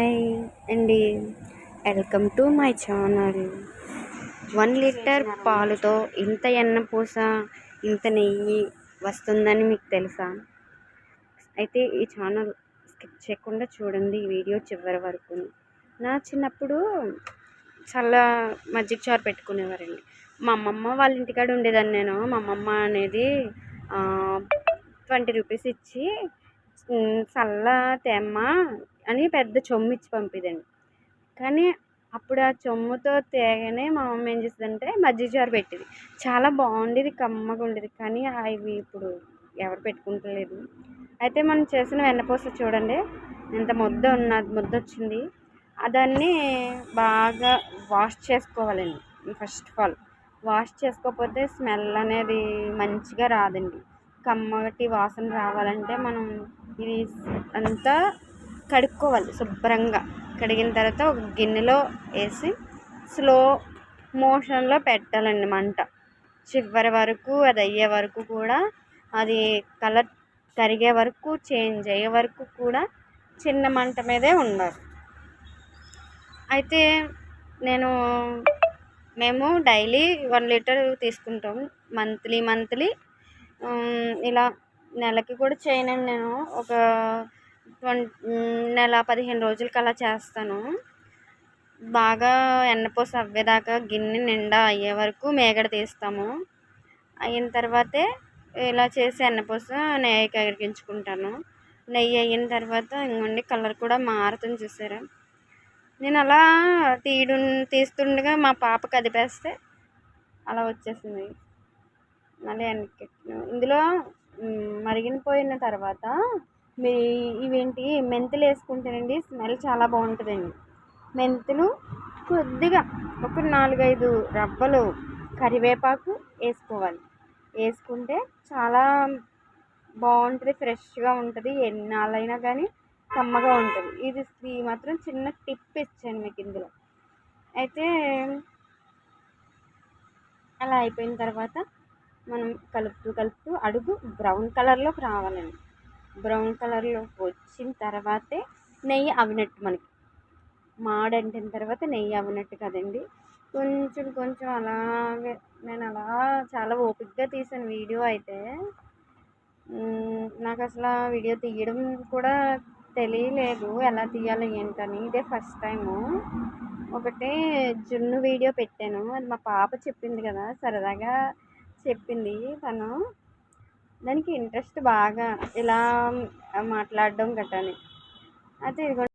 Hi అండి. Welcome to my channel. One litre పాలుతో ఇంత ఎన్నపూస ఇంత నెయ్యి వస్తుందని మీకు తెలుసా? అయితే ఈ ఛానల్ స్కిప్ చేయకుండా చూడండి ఈ వీడియో చివరి వరకు. నా చిన్నప్పుడు చాలా మజ్జిగ చారు పెట్టుకునేవారండి. మా అమ్మమ్మ వాళ్ళ ఇంటికాడ ఉండేదాన్ని నేను. మా అమ్మమ్మ అనేది ట్వంటీ రూపీస్ ఇచ్చి చల్ల తేమ్మ అని పెద్ద చొమ్ము ఇచ్చి పంపిదండి. కానీ అప్పుడు ఆ చొమ్ముతో తేగనే మా అమ్మ ఏం చేస్తుందంటే మజ్జిగ చారు పెట్టేది. చాలా బాగుండేది కమ్మగా ఉండేది. కానీ అవి ఇప్పుడు ఎవరు పెట్టుకుంటలేదు. అయితే మనం చేసిన వెన్నపూస చూడండి ఎంత ముద్ద ఉన్న ముద్ద వచ్చింది. దాన్ని బాగా వాష్ చేసుకోవాలండి ఫస్ట్ ఆఫ్ ఆల్. వాష్ చేసుకోకపోతే స్మెల్ అనేది మంచిగా రాదండి. కమ్మటి వాసన రావాలంటే మనం ఇది అంతా కడుక్కోవాలి శుభ్రంగా. కడిగిన తర్వాత ఒక గిన్నెలో వేసి స్లో మోషన్లో పెట్టాలండి మంట. చివరి వరకు అది అయ్యే వరకు కూడా అది కలర్ కరిగే వరకు చేంజ్ అయ్యే వరకు కూడా చిన్న మంట మీదే ఉండాలి. అయితే నేను మేము డైలీ వన్ లీటర్ తీసుకుంటాం. Monthly monthly. ఇలా నెలకి కూడా చేయనండి నేను. ఒక నెల పదిహేను రోజులకి అలా చేస్తాను. బాగా ఎన్నపూస అవ్వేదాకా గిన్నె నిండా అయ్యే వరకు మేగడ తీస్తాము. అయిన తర్వాతే ఇలా చేసి ఎన్నపూస నెయ్యి కరిగించుకుంటాను నెయ్యి అయిన తర్వాత ఇంకోండి కలర్ కూడా మారుతుంది చూసారా. నేను అలా తీయడు తీస్తుండగా మా పాప కదిపేస్తే అలా వచ్చేసింది. మళ్ళీ వెనక్కి ఇందులో మరిగిపోయిన తర్వాత మీ ఇవేంటి? మెంతులు వేసుకుంటేనండి స్మెల్ చాలా బాగుంటుందండి. మెంతులు కొద్దిగా ఒక నాలుగైదు రవ్వలు కరివేపాకు వేసుకోవాలి. వేసుకుంటే చాలా బాగుంటుంది ఫ్రెష్గా ఉంటుంది. ఎన్నాళ్ళైనా కానీ కమ్మగా ఉంటుంది. ఇది ఇది మాత్రం చిన్న టిప్ ఇచ్చాను మీకు ఇందులో. అయితే అలా అయిపోయిన తర్వాత మనం కలుపుతూ కలుపుతూ అడుగు బ్రౌన్ కలర్లోకి రావాలండి. బ్రౌన్ కలర్లో వచ్చిన తర్వాతే నెయ్యి అవినట్టు మనకి. మాడంటిన తర్వాత నెయ్యి అవినట్టు కదండి. కొంచెం కొంచెం అలాగే నేను అలా చాలా ఓపిక్గా తీసాను వీడియో అయితే. నాకు అసలు వీడియో తీయడం కూడా తెలియలేదు. ఎలా తీయాలి ఏంటని. ఇదే ఫస్ట్ టైము. ఒకటే జున్ను వీడియో పెట్టాను. అది మా పాప చెప్పింది కదా సరదాగా చెప్పింది తను. దానికి ఇంట్రెస్ట్ బాగా ఇలా మాట్లాడడం గట్రాని అయితే ఇదిగో